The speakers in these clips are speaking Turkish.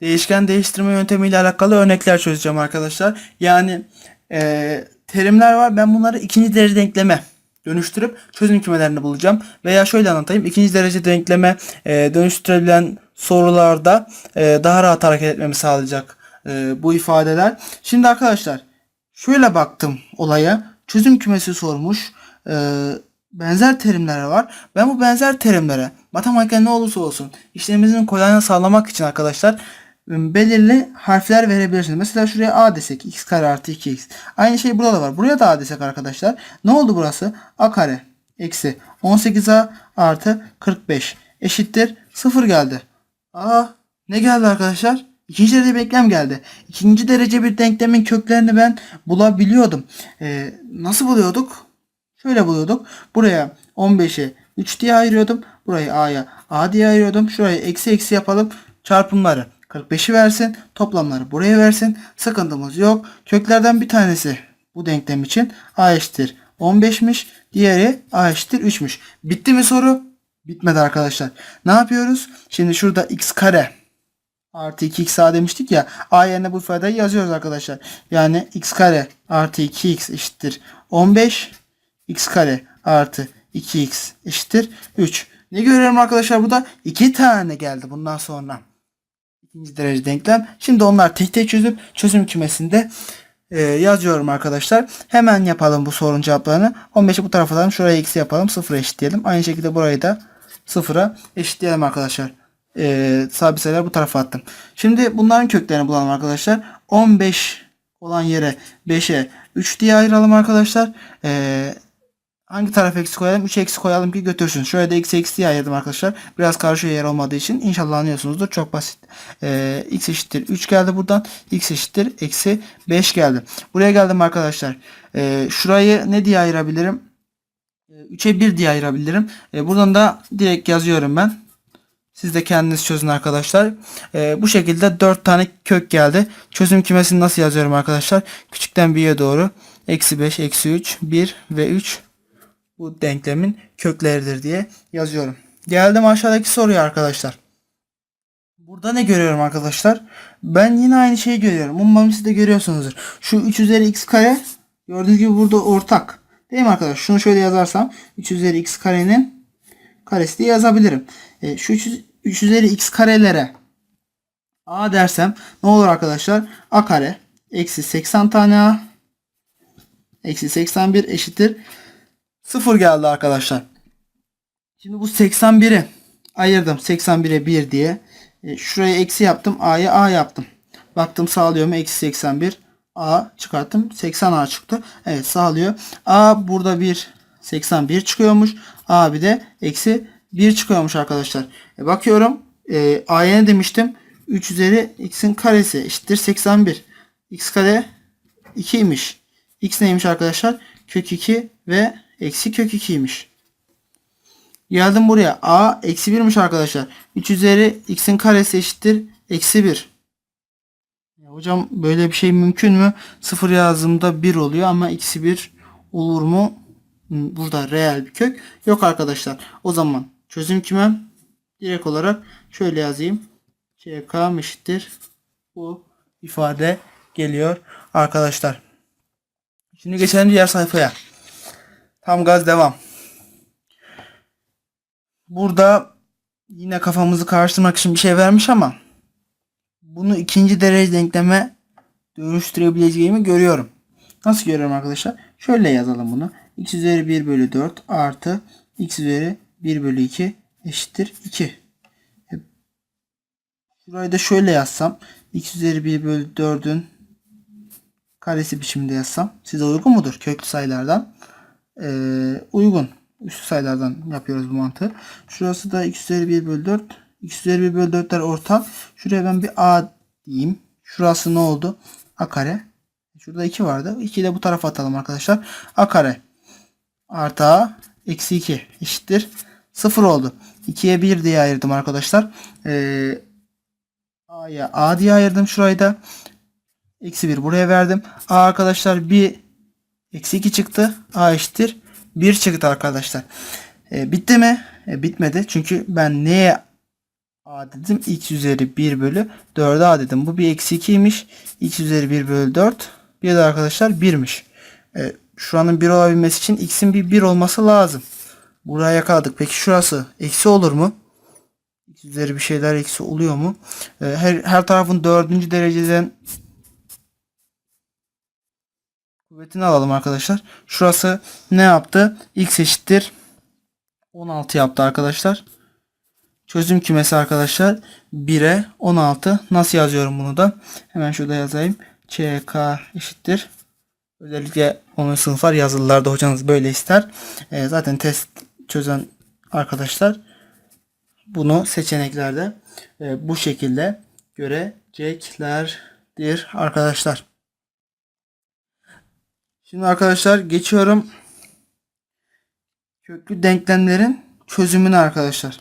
değişken değiştirme yöntemiyle alakalı örnekler çözeceğim arkadaşlar. Yani e, terimler var. Ben bunları ikinci derece denkleme dönüştürüp çözüm kümelerini bulacağım. Veya şöyle anlatayım. İkinci derece denkleme e, dönüştürebilen sorularda e, daha rahat hareket etmemi sağlayacak e, bu ifadeler. Şimdi arkadaşlar şöyle baktım olaya. Çözüm kümesi sormuş. E, benzer terimler var. Ben bu benzer terimlere matematikte ne olursa olsun işlemimizin kolaylığını sağlamak için arkadaşlar belirli harfler verebilirsiniz. Mesela şuraya a desek x kare artı 2x. Aynı şey burada da var. Buraya da a desek arkadaşlar. Ne oldu burası? a kare eksi 18a artı 45 eşittir 0 geldi. Aa ne geldi arkadaşlar? İkinci derece denklem geldi. İkinci derece bir denklemin köklerini ben bulabiliyordum. Ee, nasıl buluyorduk? Şöyle buluyorduk. Buraya 15'e 3 diye ayırıyordum. Burayı a'ya a diye ayırıyordum. Şurayı eksi eksi yapalım. Çarpımları 45'i versin. Toplamları buraya versin. Sıkıntımız yok. Köklerden bir tanesi bu denklem için a eşittir 15'miş. Diğeri a eşittir 3'müş. Bitti mi soru? Bitmedi arkadaşlar. Ne yapıyoruz? Şimdi şurada x kare artı 2x demiştik ya. A yerine bu ifadeyi yazıyoruz arkadaşlar. Yani x kare artı 2x eşittir 15. x kare artı 2x eşittir 3. Ne görüyorum arkadaşlar burada? 2 tane geldi bundan sonra. İkinci derece denklem. Şimdi onlar tek tek çözüp çözüm kümesinde e, yazıyorum arkadaşlar. Hemen yapalım bu sorunun cevaplarını. 15'i bu tarafa alalım. Şuraya x yapalım. 0'a eşitleyelim. Aynı şekilde burayı da 0'a eşitleyelim arkadaşlar. E, sabit sayılar bu tarafa attım. Şimdi bunların köklerini bulalım arkadaşlar. 15 olan yere 5'e 3 diye ayıralım arkadaşlar. E, hangi taraf eksi koyalım? 3 eksi koyalım ki götürsün. Şöyle de x eksi diye ayırdım arkadaşlar. Biraz karışıyor yer olmadığı için. İnşallah anlıyorsunuzdur. Çok basit. E, x eşittir 3 geldi buradan. x eşittir eksi 5 geldi. Buraya geldim arkadaşlar. E, şurayı ne diye ayırabilirim? 3'e 1 diye ayırabilirim. E, buradan da direkt yazıyorum ben. Siz de kendiniz çözün arkadaşlar. E, bu şekilde 4 tane kök geldi. Çözüm kümesini nasıl yazıyorum arkadaşlar? Küçükten büyüğe doğru. Eksi 5, eksi 3, 1 ve 3 bu denklemin kökleridir diye yazıyorum. Geldim aşağıdaki soruya arkadaşlar. Burada ne görüyorum arkadaşlar? Ben yine aynı şeyi görüyorum. Umarım siz de görüyorsunuzdur. Şu 3 üzeri x kare gördüğünüz gibi burada ortak. Değil mi arkadaşlar? Şunu şöyle yazarsam 3 üzeri x karenin karesi diye yazabilirim. E, şu 3, 3 üzeri x karelere a dersem ne olur arkadaşlar? a kare eksi 80 tane a eksi 81 eşittir 0 geldi arkadaşlar. Şimdi bu 81'i ayırdım. 81'e 1 diye. E, şuraya eksi yaptım. A'ya A yaptım. Baktım sağlıyor mu? Eksi 81. A çıkarttım. 80 A çıktı. Evet sağlıyor. A burada 1 81 çıkıyormuş. A bir de eksi 1 çıkıyormuş arkadaşlar. E, bakıyorum. E, A'ya ne demiştim? 3 üzeri x'in karesi eşittir 81. x kare 2'ymiş. x neymiş arkadaşlar? Kök 2 ve eksi kök 2'ymiş. Geldim buraya. A eksi 1'miş arkadaşlar. 3 üzeri x'in karesi eşittir. Eksi 1. Ya hocam böyle bir şey mümkün mü? 0 yazdığımda 1 oluyor ama eksi 1 olur mu? Hmm, Burada reel bir kök yok arkadaşlar. O zaman çözüm kümem direkt olarak şöyle yazayım. CK eşittir. Bu ifade geliyor arkadaşlar. Şimdi geçelim diğer sayfaya. Tam gaz devam. Burada yine kafamızı karıştırmak için bir şey vermiş ama bunu ikinci derece denkleme dönüştürebileceğimi görüyorum. Nasıl görüyorum arkadaşlar? Şöyle yazalım bunu. x üzeri 1 bölü 4 artı x üzeri 1 bölü 2 eşittir 2. E, Şurayı da şöyle yazsam. x üzeri 1 bölü 4'ün karesi biçiminde yazsam. Size uygun mudur? Köklü sayılardan. Ee, uygun. Üstü sayılardan yapıyoruz bu mantığı. Şurası da x üzeri 1 bölü 4. x üzeri 1 bölü 4'ler ortak. Şuraya ben bir a diyeyim. Şurası ne oldu? a kare. Şurada 2 vardı. 2'yi de bu tarafa atalım arkadaşlar. a kare artı a eksi 2 eşittir. 0 oldu. 2'ye 1 diye ayırdım arkadaşlar. Ee, a'ya a diye ayırdım şurayı da. Eksi 1 buraya verdim. A arkadaşlar bir eksi 2 çıktı. A eşittir 1 çıktı arkadaşlar. E, bitti mi? E, bitmedi. Çünkü ben neye a dedim. x üzeri 1 bölü 4'e a dedim. Bu bir eksi 2'ymiş. x üzeri 1 bölü 4. Bir de arkadaşlar 1'miş. E, şuranın 1 olabilmesi için x'in bir 1 olması lazım. Buraya yakaladık. Peki şurası eksi olur mu? X üzeri bir şeyler eksi oluyor mu? E, her, her tarafın dördüncü dereceden kuvvetini alalım arkadaşlar. Şurası ne yaptı? X eşittir 16 yaptı arkadaşlar. Çözüm kümesi arkadaşlar 1'e 16. Nasıl yazıyorum bunu da? Hemen şurada yazayım. ÇK eşittir. Özellikle onu sınıflar yazılılarda hocanız böyle ister. E, zaten test çözen arkadaşlar bunu seçeneklerde e, bu şekilde göreceklerdir arkadaşlar. Şimdi arkadaşlar geçiyorum köklü denklemlerin çözümüne arkadaşlar.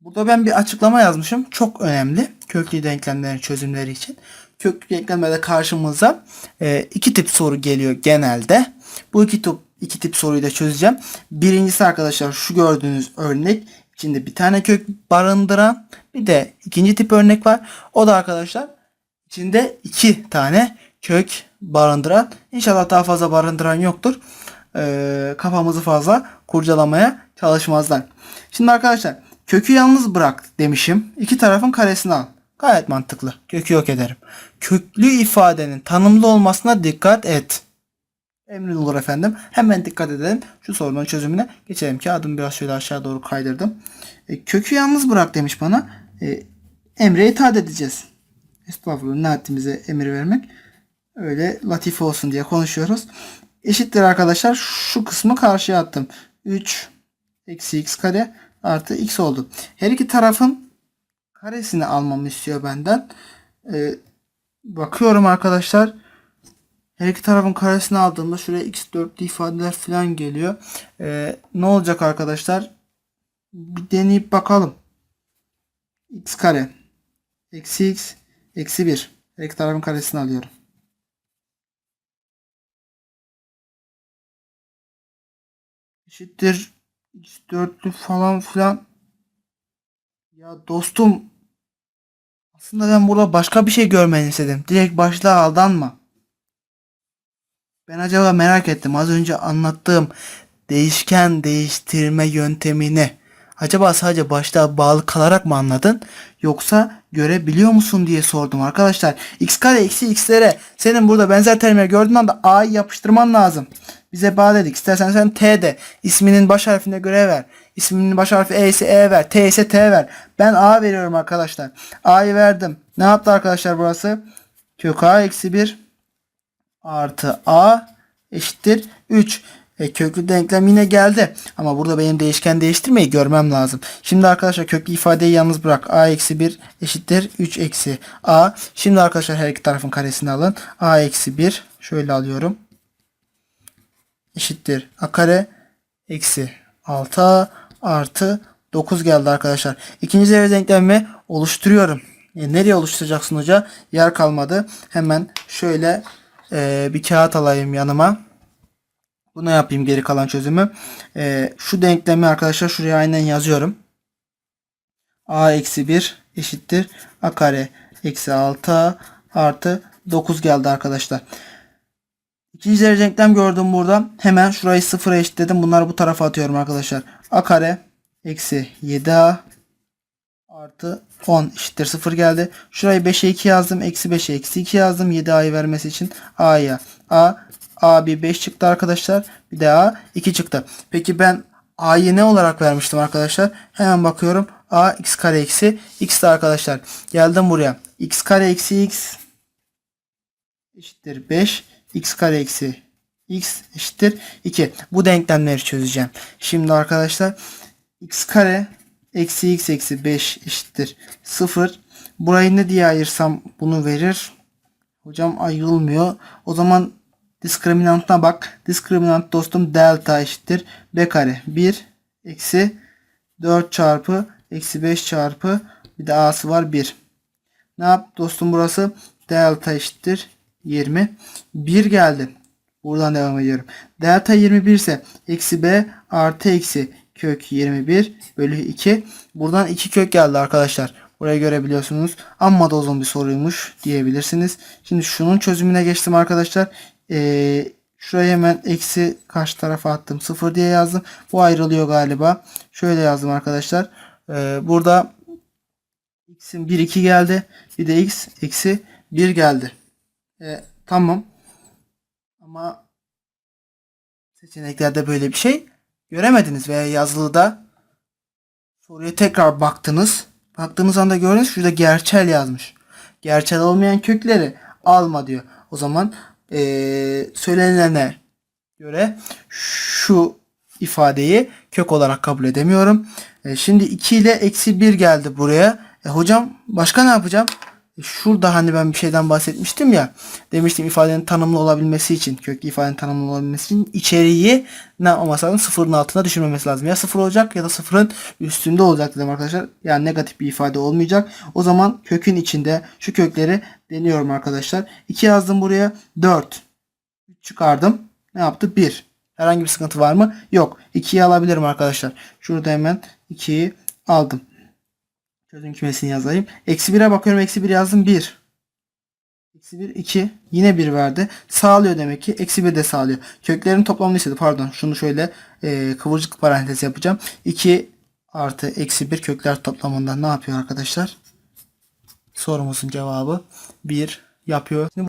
Burada ben bir açıklama yazmışım. Çok önemli. Köklü denklemlerin çözümleri için. Köklü denklemlerde karşımıza e, iki tip soru geliyor genelde. Bu iki tip, iki tip soruyu da çözeceğim. Birincisi arkadaşlar şu gördüğünüz örnek içinde bir tane kök barındıran bir de ikinci tip örnek var. O da arkadaşlar içinde iki tane kök barındıran. İnşallah daha fazla barındıran yoktur. Ee, kafamızı fazla kurcalamaya çalışmazlar. Şimdi arkadaşlar kökü yalnız bırak demişim. İki tarafın karesini al. Gayet mantıklı. Kökü yok ederim. Köklü ifadenin tanımlı olmasına dikkat et. Emrin olur efendim. Hemen dikkat edelim. Şu sorunun çözümüne geçelim. Kağıdımı biraz şöyle aşağı doğru kaydırdım. E, kökü yalnız bırak demiş bana. E, emre itaat edeceğiz. Estağfurullah ne haddimize emir vermek. Öyle latife olsun diye konuşuyoruz. Eşittir arkadaşlar. Şu kısmı karşıya attım. 3 eksi x kare artı x oldu. Her iki tarafın karesini almamı istiyor benden. Ee, bakıyorum arkadaşlar. Her iki tarafın karesini aldığımda şuraya x dörtlü ifadeler falan geliyor. Ee, ne olacak arkadaşlar? Bir deneyip bakalım. x kare eksi x eksi 1. Her iki tarafın karesini alıyorum. Eşittir x dörtlü falan filan. Ya dostum aslında ben burada başka bir şey görmeni istedim. Direkt başlığa aldanma. Ben acaba merak ettim az önce anlattığım değişken değiştirme yöntemini acaba sadece başlığa bağlı kalarak mı anladın yoksa görebiliyor musun diye sordum arkadaşlar. x kare eksi x'lere senin burada benzer terimleri gördüğün anda a'yı yapıştırman lazım. Bize bağ dedik. İstersen sen t de isminin baş harfine göre ver. İsminin baş harfi e ise e ver. T ise t ver. Ben a veriyorum arkadaşlar. a'yı verdim. Ne yaptı arkadaşlar burası? Kök a eksi 1 artı a eşittir 3. E, köklü denklem yine geldi. Ama burada benim değişken değiştirmeyi görmem lazım. Şimdi arkadaşlar köklü ifadeyi yalnız bırak. a eksi 1 eşittir 3 eksi a. Şimdi arkadaşlar her iki tarafın karesini alın. a eksi 1 şöyle alıyorum. Eşittir a kare eksi 6a artı 9 geldi arkadaşlar. İkinci devre denklemi oluşturuyorum. E, nereye oluşturacaksın hoca? Yer kalmadı. Hemen şöyle e, bir kağıt alayım yanıma. Bunu yapayım geri kalan çözümü. E, şu denklemi arkadaşlar şuraya aynen yazıyorum. a eksi 1 eşittir a kare eksi 6 artı 9 geldi arkadaşlar. İkinci derece denklem gördüm burada. Hemen şurayı sıfıra eşitledim. Bunları bu tarafa atıyorum arkadaşlar. a kare eksi 7a artı 10 eşittir 0 geldi. Şurayı 5'e 2 yazdım. Eksi 5'e eksi 2 yazdım. 7a'yı vermesi için a'ya a a bir 5 çıktı arkadaşlar. Bir de a 2 çıktı. Peki ben a'yı ne olarak vermiştim arkadaşlar? Hemen bakıyorum. a x kare eksi x de arkadaşlar. Geldim buraya. x kare eksi x eşittir 5. x kare eksi x eşittir 2. Bu denklemleri çözeceğim. Şimdi arkadaşlar x kare eksi x eksi 5 eşittir 0. Burayı ne diye ayırsam bunu verir. Hocam ayrılmıyor. O zaman diskriminantına bak. Diskriminant dostum delta eşittir. B kare 1 eksi 4 çarpı eksi 5 çarpı bir de a'sı var 1. Ne yap dostum burası? Delta eşittir 20. 1 geldi. Buradan devam ediyorum. Delta 21 ise eksi b artı eksi kök 21 bölü 2. Buradan 2 kök geldi arkadaşlar. Burayı görebiliyorsunuz. Amma da uzun bir soruymuş diyebilirsiniz. Şimdi şunun çözümüne geçtim arkadaşlar. Ee, şuraya hemen eksi karşı tarafa attım. 0 diye yazdım. Bu ayrılıyor galiba. Şöyle yazdım arkadaşlar. Ee, burada x'in 1 2 geldi. Bir de x eksi 1 geldi. Ee, tamam. Ama seçeneklerde böyle bir şey göremediniz veya yazılıda soruya tekrar baktınız. Baktığınız anda gördünüz şurada gerçel yazmış. Gerçel olmayan kökleri alma diyor. O zaman eee söylenene göre şu ifadeyi kök olarak kabul edemiyorum. E, şimdi 2 ile eksi 1 geldi buraya. E, hocam başka ne yapacağım? Şurada hani ben bir şeyden bahsetmiştim ya. Demiştim ifadenin tanımlı olabilmesi için, köklü ifadenin tanımlı olabilmesi için içeriği ne yapmaması lazım? Sıfırın altına düşürmemesi lazım. Ya sıfır olacak ya da sıfırın üstünde olacak dedim arkadaşlar. Yani negatif bir ifade olmayacak. O zaman kökün içinde şu kökleri deniyorum arkadaşlar. 2 yazdım buraya. 4. 3 çıkardım. Ne yaptı? 1. Herhangi bir sıkıntı var mı? Yok. 2'yi alabilirim arkadaşlar. Şurada hemen 2'yi aldım. Çözüm kümesini yazayım. Eksi 1'e bakıyorum. Eksi 1 yazdım. 1. Eksi 1 2. Yine 1 verdi. Sağlıyor demek ki. Eksi 1 de sağlıyor. Köklerin toplamını istedi. Pardon. Şunu şöyle e, kıvırcık parantez yapacağım. 2 artı eksi 1 kökler toplamından ne yapıyor arkadaşlar? Sorumuzun cevabı 1 yapıyor. Şimdi